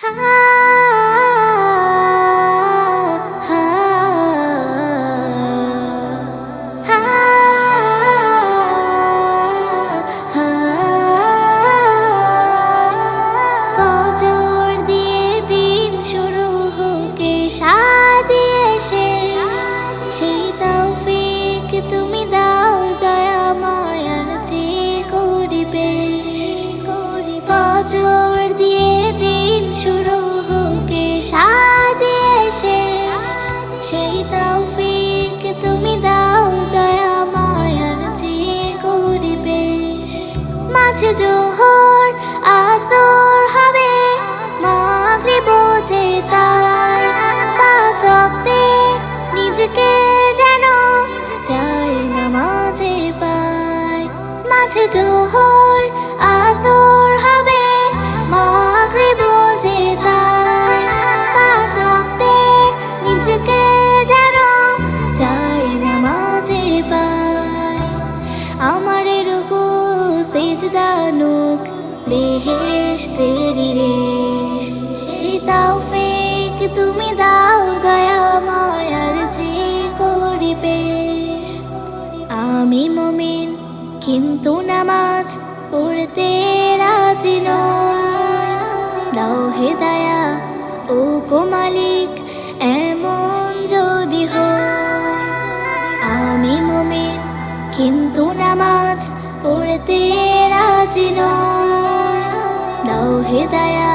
Ah. মাঝে জোহর আসর হবে। মাগরিব তাই পাঁচ নিজেকে যেন চাই না মাঝে পাই আমার রুকু সেজদা নুক, বেহেশ তেরি রেশ। সেই তাওফিক তুমি দাও দয়া, মায়ার যে করি পেশ। আমি কিন্তু নামাজ পড়তে রাজি নয়। দাও হেদায়া ও গো মালিক, এমন যদি হয়, আমি মমিন, কিন্তু নামাজ পড়তে রাজি নয়। দাও হেদায়া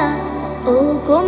ও গো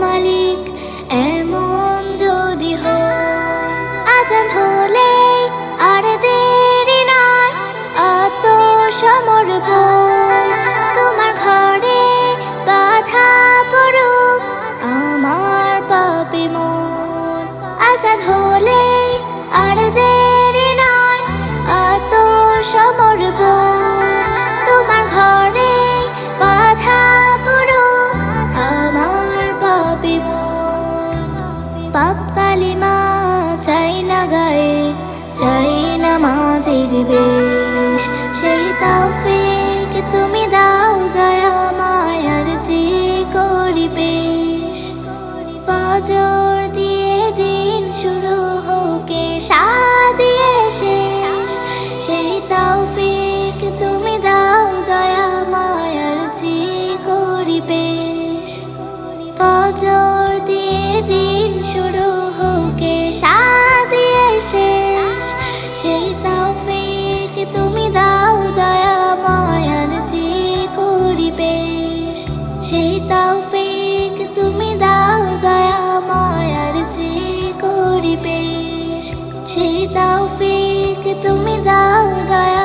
মাঝের বেশ সেই তাওফিক তুমি দাও, দয়া, মায়ার যে করি বেশ ফজর দিয়ে দিন শুরু হোকে সাদিয়ে শেষ। সেই তাওফিক তুমি দাও, দয়া, মায়ার যে করি বেশ ফজর তাওফিক তুমি দাও দয়া